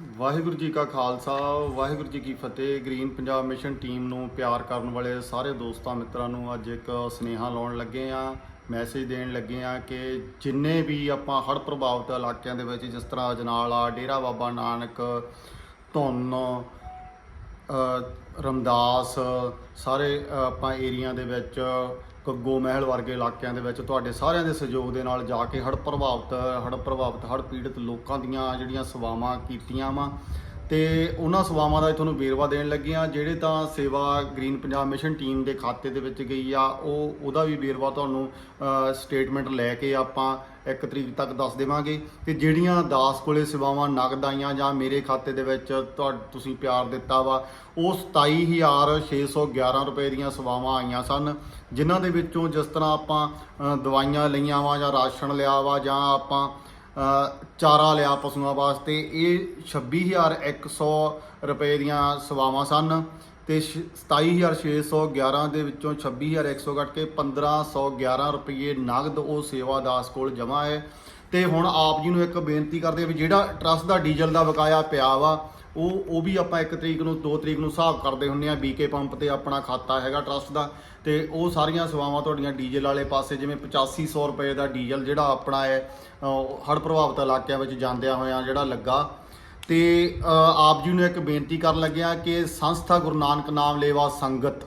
ਵਾਹਿਗੁਰੂ ਜੀ ਕਾ ਖਾਲਸਾ, ਵਾਹਿਗੁਰੂ ਜੀ ਕੀ ਫਤਿਹ। Green Punjab mission team ਨੂੰ ਪਿਆਰ ਕਰਨ ਵਾਲੇ ਸਾਰੇ ਦੋਸਤਾਂ ਮਿੱਤਰਾਂ ਨੂੰ ਅੱਜ ਇੱਕ ਸੁਨੇਹਾ ਲਾਉਣ ਲੱਗੇ ਆ ਮੈਸੇਜ ਦੇਣ ਲੱਗੇ ਆ ਕਿ ਜਿੰਨੇ ਵੀ ਆਪਾਂ ਹੜ੍ਹ ਪ੍ਰਭਾਵਿਤ ਇਲਾਕਿਆਂ ਦੇ ਵਿੱਚ ਜਿਸ ਤਰ੍ਹਾਂ ਅਜਨਾਲਾ, ਡੇਰਾ ਬਾਬਾ ਨਾਨਕ, ਧੁੰਨ ਰਮਦਾਸ, ਸਾਰੇ ਆਪਾਂ ਏਰੀਆ ਦੇ ਵਿੱਚ ਕੱਗੋ ਮਹਿਲ ਵਰਗੇ ਇਲਾਕਿਆਂ ਦੇ ਵਿੱਚ ਤੁਹਾਡੇ ਸਾਰਿਆਂ ਦੇ ਸਹਿਯੋਗ ਦੇ ਨਾਲ ਜਾ ਕੇ ਹੜ੍ਹ ਪ੍ਰਭਾਵਿਤ ਹੜ੍ਹ ਪ੍ਰਭਾਵਿਤ, ਹੜ੍ਹ ਪੀੜਤ ਲੋਕਾਂ ਦੀਆਂ ਜਿਹੜੀਆਂ ਸੇਵਾਵਾਂ ਕੀਤੀਆਂ ਵਾ ਤੇ ਉਹਨਾਂ ਸੇਵਾਵਾਂ ਦਾ ਤੁਹਾਨੂੰ ਵੇਰਵਾ ਦੇਣ ਲੱਗੇ ਆ ਜਿਹੜੇ ਤਾਂ ਸੇਵਾ ਗ੍ਰੀਨ ਪੰਜਾਬ ਮਿਸ਼ਨ ਟੀਮ ਦੇ ਖਾਤੇ ਦੇ ਵਿੱਚ ਗਈ ਆ, ਉਹ, ਉਹਦਾ ਵੀ ਵੇਰਵਾ ਤੁਹਾਨੂੰ ਸਟੇਟਮੈਂਟ ਲੈ ਕੇ ਆਪਾਂ ਇੱਕ ਤਰੀਕ ਤੱਕ ਦੱਸ ਦੇਵਾਂਗੇ। ਕਿ ਜਿਹੜੀਆਂ ਦਾਸ ਕੋਲੇ ਸੇਵਾਵਾਂ ਨਗਦ ਆਈਆਂ ਜਾਂ ਮੇਰੇ ਖਾਤੇ ਦੇ ਵਿੱਚ ਤੁਹਾ- ਤੁਸੀਂ ਪਿਆਰ ਦਿੱਤਾ ਵਾ, ਉਹ 27611 ਰੁਪਏ ਦੀਆਂ ਸੇਵਾਵਾਂ ਆਈਆਂ ਸਨ, ਜਿਨ੍ਹਾਂ ਦੇ ਵਿੱਚੋਂ ਜਿਸ ਤਰ੍ਹਾਂ ਆਪਾਂ ਦਵਾਈਆਂ ਲਈਆਂ ਵਾ ਜਾਂ ਰਾਸ਼ਨ ਲਿਆ ਵਾ ਜਾਂ ਆਪਾਂ ਚਾਰਾ ਲਿਆ ਪਸ਼ੂਆਂ ਵਾਸਤੇ। ਇਹ 26100 ਰੁਪਏ ਦੀਆਂ ਸੇਵਾਵਾਂ ਸਨ ਤੇ ਛ- 27611 ਦੇ ਵਿੱਚੋਂ 26100 ਕੱਟ ਕੇ 1511 ਰੁਪਏ ਨਗਦ ਉਹ ਸੇਵਾ ਦਾਸ ਕੋਲ ਜਮ੍ਹਾਂ ਹੈ। ਤੇ ਹੁਣ ਆਪ ਜੀ ਨੂੰ ਇੱਕ ਬੇਨਤੀ ਕਰਦੇ ਵੀ ਜਿਹੜਾ ਟਰਸਟ ਦਾ ਡੀਜ਼ਲ ਦਾ ਬਕਾਇਆ ਪਿਆ ਵਾ ਉਹ ਉਹ ਵੀ ਆਪਾਂ 1 ਤਰੀਕ ਨੂੰ 2 ਤਰੀਕ ਨੂੰ ਹਿਸਾਬ ਕਰਦੇ ਹੁੰਨੇ ਆ ਬੀਕੇ ਪੰਪ ਤੇ ਆਪਣਾ ਖਾਤਾ ਹੈਗਾ ਟਰਸਟ ਦਾ। ਤੇ ਉਹ ਸਾਰੀਆਂ ਸੇਵਾਵਾਂ ਤੁਹਾਡੀਆਂ ਡੀਜ਼ਲ ਵਾਲੇ ਪਾਸੇ, ਜਿਵੇਂ 8500 ਰੁਪਏ ਦਾ ਡੀਜ਼ਲ ਜਿਹੜਾ ਆਪਣਾ ਹੈ ਹੜ ਪ੍ਰਭਾਵਿਤ ਇਲਾਕਿਆਂ ਵਿੱਚ ਜਾਂਦਿਆਂ ਹੋਇਆਂ ਜਿਹੜਾ ਲੱਗਾ। ਤੇ ਆਪ ਜੀ ਨੂੰ ਇੱਕ ਬੇਨਤੀ ਕਰਨ ਲੱਗਿਆ ਕਿ ਸੰਸਥਾ ਗੁਰੂ ਨਾਨਕ ਨਾਮ ਲੇਵਾ ਸੰਗਤ,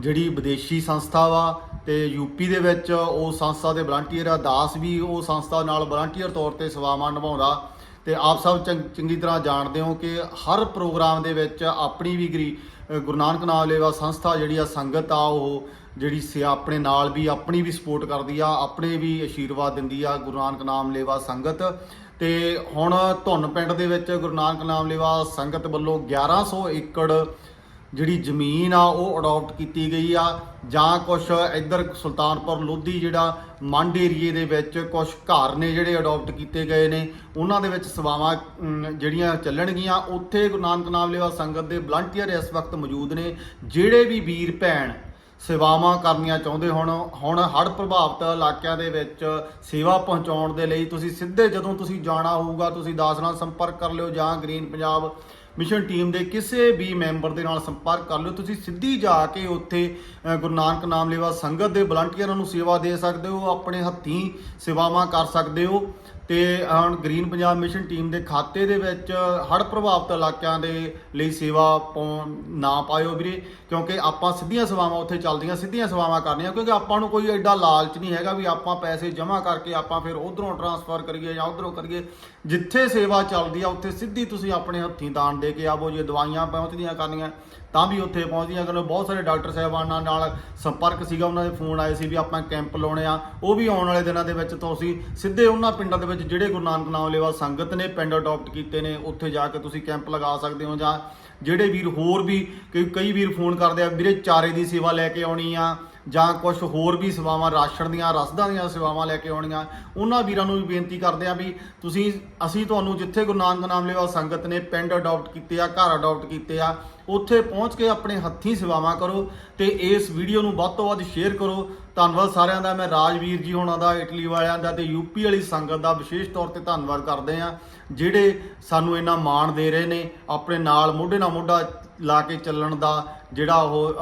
ਜਿਹੜੀ ਵਿਦੇਸ਼ੀ ਸੰਸਥਾ ਵਾ ਤੇ ਯੂਪੀ ਦੇ ਵਿੱਚ ਉਹ ਸੰਸਥਾ ਦੇ ਵਲੰਟੀਅਰ ਆ, ਦਾਸ ਵੀ ਉਹ ਸੰਸਥਾ ਨਾਲ ਵਲੰਟੀਅਰ ਤੌਰ ਤੇ ਸੇਵਾਵਾਂ ਨਿਭਾਉਂਦਾ। ਤੇ ਆਪ ਸਭ ਚੰਗ- ਚੰਗੀ ਤਰ੍ਹਾਂ ਜਾਣਦੇ ਹੋ ਕਿ ਹਰ ਪ੍ਰੋਗਰਾਮ ਦੇ ਵਿੱਚ ਆਪਣੀ ਵੀ ਗਰੀ ਗੁਰੂ ਨਾਨਕ ਨਾਮ ਲੇਵਾ ਸੰਸਥਾ ਜਿਹੜੀ ਆ ਸੰਗਤ ਆ, ਉਹ ਜਿਹੜੀ ਸੇ, ਆਪਣੇ ਨਾਲ ਵੀ ਆਪਣੀ ਵੀ ਸਪੋਰਟ ਕਰਦੀ ਆ, ਆਪਣੇ ਵੀ ਆਸ਼ੀਰਵਾਦ ਦਿੰਦੀ ਆ ਗੁਰੂ ਨਾਨਕ ਨਾਮ ਲੇਵਾ ਸੰਗਤ। ਤੇ ਹੁਣ ਧੁੰਨ ਪਿੰਡ ਦੇ ਵਿੱਚ ਗੁਰੂ ਨਾਨਕ ਨਾਮ ਲੇਵਾ ਸੰਗਤ ਵੱਲੋਂ 1100 ਏਕੜ ਜਿਹੜੀ ਜ਼ਮੀਨ ਆ, ਉਹ ਅਡਾਪਟ ਕੀਤੀ ਗਈ ਆ। ਜਾਂ ਕੁਝ ਇੱਧਰ ਸੁਲਤਾਨਪੁਰ ਲੋਧੀ ਜਿਹੜਾ ਮੰਡ ਏਰੀਏ ਦੇ ਵਿੱਚ ਕੁਝ ਘਰ ਨੇ ਜਿਹੜੇ ਅਡਾਪਟ ਕੀਤੇ ਗਏ ਨੇ, ਉਹਨਾਂ ਦੇ ਵਿੱਚ ਸੇਵਾਵਾਂ ਜਿਹੜੀਆਂ ਚੱਲਣਗੀਆਂ, ਉੱਥੇ ਗੁਰੂ ਨਾਨਕ ਨਾਮ ਲੇਵਾ ਸੰਗਤ ਦੇ ਵਲੰਟੀਅਰ ਇਸ ਵਕਤ ਮੌਜੂਦ ਨੇ, ਜਿਹੜੇ ਵੀ ਵੀਰ ਭੈਣ ਸੇਵਾਵਾਂ ਕਰਨੀਆਂ ਚਾਹੁੰਦੇ ਹੁਣ ਹੁਣ ਹੜ੍ਹ ਪ੍ਰਭਾਵਿਤ ਇਲਾਕਿਆਂ ਦੇ ਵਿੱਚ ਸੇਵਾ ਪਹੁੰਚਾਉਣ ਦੇ ਲਈ ਤੁਸੀਂ ਸਿੱਧੇ ਜਦੋਂ ਤੁਸੀਂ ਜਾਣਾ ਹੋਊਗਾ, ਤੁਸੀਂ ਦਾਸ ਨਾਲ ਸੰਪਰਕ ਕਰ ਲਿਓ ਜਾਂ ਗ੍ਰੀਨ ਪੰਜਾਬ ਮਿਸ਼ਨ ਟੀਮ ਦੇ ਕਿਸੇ ਵੀ ਮੈਂਬਰ ਦੇ ਨਾਲ ਸੰਪਰਕ ਕਰ ਲਿਓ। ਤੁਸੀਂ ਸਿੱਧੀ ਜਾ ਕੇ ਉੱਥੇ ਗੁਰੂ ਨਾਨਕ ਨਾਮ ਲੇਵਾ ਸੰਗਤ ਦੇ ਵਲੰਟੀਅਰਾਂ ਨੂੰ ਸੇਵਾ ਦੇ ਸਕਦੇ ਹੋ, ਆਪਣੇ ਹੱਥੀਂ ਸੇਵਾਵਾਂ ਕਰ ਸਕਦੇ ਹੋ। ਤੇ ਹੁਣ ਗ੍ਰੀਨ ਪੰਜਾਬ ਮਿਸ਼ਨ ਟੀਮ ਦੇ ਖਾਤੇ ਦੇ ਵਿੱਚ ਹੜ੍ਹ ਪ੍ਰਭਾਵਿਤ ਇਲਾਕਿਆਂ ਦੇ ਲਈ ਸੇਵਾ ਪਾਉਣ ਨਾ ਪਾਇਓ ਵੀਰੇ, ਕਿਉਂਕਿ ਆਪਾਂ ਸਿੱਧੀਆਂ ਸੇਵਾਵਾਂ ਉੱਥੇ ਚੱਲਦੀਆਂ, ਸਿੱਧੀਆਂ ਸੇਵਾਵਾਂ ਕਰਨੀਆਂ, ਕਿਉਂਕਿ ਆਪਾਂ ਨੂੰ ਕੋਈ ਐਡਾ ਲਾਲਚ ਨਹੀਂ ਹੈਗਾ ਵੀ ਆਪਾਂ ਪੈਸੇ ਜਮ੍ਹਾਂ ਕਰਕੇ ਆਪਾਂ ਫਿਰ ਉਧਰੋਂ ਟਰਾਂਸਫਰ ਕਰੀਏ ਜਾਂ ਉਧਰੋਂ ਕਰੀਏ। ਜਿੱਥੇ ਸੇਵਾ ਚੱਲਦੀ ਆ, ਉੱਥੇ ਸਿੱਧੀ ਤੁਸੀਂ ਆਪਣੇ ਹੱਥੀਂ ਦਾਨ ਦੇ ਕੇ ਆਵੋ, ਜੇ ਦਵਾਈਆਂ ਪਹੁੰਚਦੀਆਂ ਕਰਨੀਆਂ, ਤਾਂ ਵੀ ਉੱਥੇ ਪਹੁੰਚਦੀਆਂ ਕਰੋ ਬਹੁਤ ਸਾਰੇ ਡਾਕਟਰ ਸਾਹਿਬਾਨਾਂ ਨਾਲ ਸੰਪਰਕ ਸੀਗਾ, ਉਹਨਾਂ ਦੇ ਫੋਨ ਆਏ ਸੀ ਵੀ ਆਪਾਂ ਕੈਂਪ ਲਾਉਣੇ ਆ, ਉਹ ਵੀ ਆਉਣ ਵਾਲੇ ਦਿਨਾਂ ਦੇ ਵਿੱਚ ਤੁਸੀਂ ਸਿੱਧੇ ਉਹਨਾਂ ਪਿੰਡਾਂ ਦੇ ਵਿੱਚ ਜਿਹੜੇ ਗੁਰੂ ਨਾਨਕ ਨਾਮ ਲੇਵਾ ਸੰਗਤ ਨੇ ਪਿੰਡ ਅਡਾਪਟ ਕੀਤੇ ਨੇ, ਉੱਥੇ ਜਾ ਕੇ ਤੁਸੀਂ ਕੈਂਪ ਲਗਾ ਸਕਦੇ ਹੋ ਜਾਂ ਜਿਹੜੇ ਵੀਰ ਹੋਰ ਵੀ ਕਈ ਕਈ ਵੀਰ ਫੋਨ ਕਰਦੇ ਆ, ਵੀਰੇ ਚਾਰੇ ਦੀ ਸੇਵਾ ਲੈ ਕੇ ਆਉਣੀ ਆ ਜਾਂ ਕੁਝ ਹੋਰ ਵੀ ਸੇਵਾਵਾਂ, ਰਾਸ਼ਨ ਦੀਆਂ, ਰਸਦਾਂ ਦੀਆਂ ਸੇਵਾਵਾਂ ਲੈ ਕੇ ਆਉਣੀਆਂ, ਉਹਨਾਂ ਵੀਰਾਂ ਨੂੰ ਵੀ ਬੇਨਤੀ ਕਰਦੇ ਆ ਵੀ ਤੁਸੀਂ, ਅਸੀਂ ਤੁਹਾਨੂੰ ਜਿੱਥੇ ਗੁਰੂ ਨਾਨਕ ਨਾਮ ਲੇਵਾ ਸੰਗਤ ਨੇ ਪਿੰਡ ਅਡਾਪਟ ਕੀਤੇ ਆ, ਘਰ ਅਡਾਪਟ ਕੀਤੇ ਆ ਉੱਥੇ ਪਹੁੰਚ ਕੇ ਆਪਣੇ ਹੱਥੀਂ ਸੇਵਾਵਾਂ ਕਰੋ ਤੇ ਇਸ ਵੀਡੀਓ ਨੂੰ ਵੱਧ ਤੋਂ ਵੱਧ ਸ਼ੇਅਰ ਕਰੋ। ਧੰਨਵਾਦ ਸਾਰਿਆਂ ਦਾ, ਮੈਂ ਰਾਜਵੀਰ ਜੀ ਹੋਣਾ ਦਾ, ਇਟਲੀ ਵਾਲਿਆਂ ਦਾ ਤੇ ਯੂਪੀ ਵਾਲੀ ਸੰਗਤ ਦਾ ਵਿਸ਼ੇਸ਼ ਤੌਰ ਤੇ ਧੰਨਵਾਦ ਕਰਦੇ ਆ ਜਿਹੜੇ ਸਾਨੂੰ ਇੰਨਾ ਮਾਣ ਦੇ ਰਹੇ ਨੇ, ਆਪਣੇ ਨਾਲ ਮੋਢੇ ਨਾਲ ਮੋਢਾ ਲਾ ਕੇ ਚੱਲਣ ਦਾ ਜਿਹੜਾ ਉਹ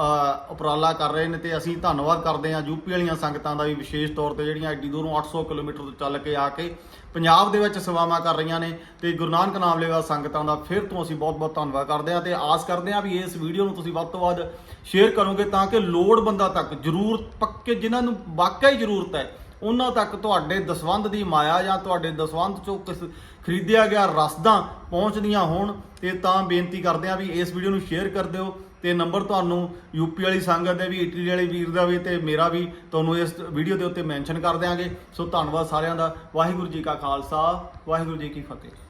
ਉਪਰਾਲਾ ਕਰ ਰਹੇ ਨੇ ਤੇ ਅਸੀਂ ਧੰਨਵਾਦ ਕਰਦੇ ਹਾਂ ਯੂਪੀ ਵਾਲੀਆਂ ਸੰਗਤਾਂ ਦਾ ਵੀ ਵਿਸ਼ੇਸ਼ ਤੌਰ ਤੇ ਜਿਹੜੀਆਂ ਐਡੀ ਦੂਰੋਂ 800 ਕਿਲੋਮੀਟਰ ਤੋਂ ਚੱਲ ਕੇ ਆ ਕੇ ਪੰਜਾਬ ਦੇ ਵਿੱਚ ਸੇਵਾਵਾਂ ਕਰ ਰਹੀਆਂ ਨੇ ਤੇ ਗੁਰੂ ਨਾਨਕ ਨਾਮ ਲੇਵਾ ਸੰਗਤਾਂ ਦਾ ਫਿਰ ਤੋਂ ਅਸੀਂ ਬਹੁਤ-ਬਹੁਤ ਧੰਨਵਾਦ ਕਰਦੇ ਹਾਂ ਤੇ ਆਸ ਕਰਦੇ ਹਾਂ ਵੀ ਇਸ ਵੀਡੀਓ ਨੂੰ ਤੁਸੀਂ ਵੱਧ ਤੋਂ ਵੱਧ ਸ਼ੇਅਰ ਕਰੋਗੇ ਤਾਂ ਕਿ ਲੋੜਵੰਦਾਂ ਤੱਕ ਜ਼ਰੂਰ ਪੱਕੇ ਜਿਨ੍ਹਾਂ ਨੂੰ ਵਾਕਿਆ ਹੀ ਜ਼ਰੂਰਤ ਹੈ, ਉਹਨਾਂ ਤੱਕ ਤੁਹਾਡੇ ਦਸਵੰਧ ਦੀ ਮਾਇਆ ਜਾਂ ਤੁਹਾਡੇ ਦਸਵੰਧ ਚੋਂ ਕਿਸ ਖਰੀਦਿਆ ਗਿਆ ਰਸਦਾਂ ਪਹੁੰਚਦੀਆਂ ਹੋਣ ਤੇ ਤਾਂ ਬੇਨਤੀ ਕਰਦੇ ਆ ਵੀ ਇਸ ਵੀਡੀਓ ਨੂੰ ਸ਼ੇਅਰ ਕਰ ਦਿਓ ਤੇ ਨੰਬਰ ਤੁਹਾਨੂੰ ਯੂਪੀ ਵਾਲੀ ਸੰਗਤ ਦੇ ਵੀ, ਇਟਲੀ ਵਾਲੇ ਵੀਰ ਦਾ ਵੀ ਤੇ ਮੇਰਾ ਵੀ ਤੁਹਾਨੂੰ ਇਸ ਵੀਡੀਓ ਦੇ ਉੱਤੇ ਮੈਂਸ਼ਨ ਕਰ ਦਿਆਂਗੇ। ਸੋ ਧੰਨਵਾਦ ਸਾਰਿਆਂ ਦਾ। ਵਾਹਿਗੁਰੂ ਜੀ ਕਾ ਖਾਲਸਾ, ਵਾਹਿਗੁਰੂ ਜੀ ਕੀ ਫਤਿਹ।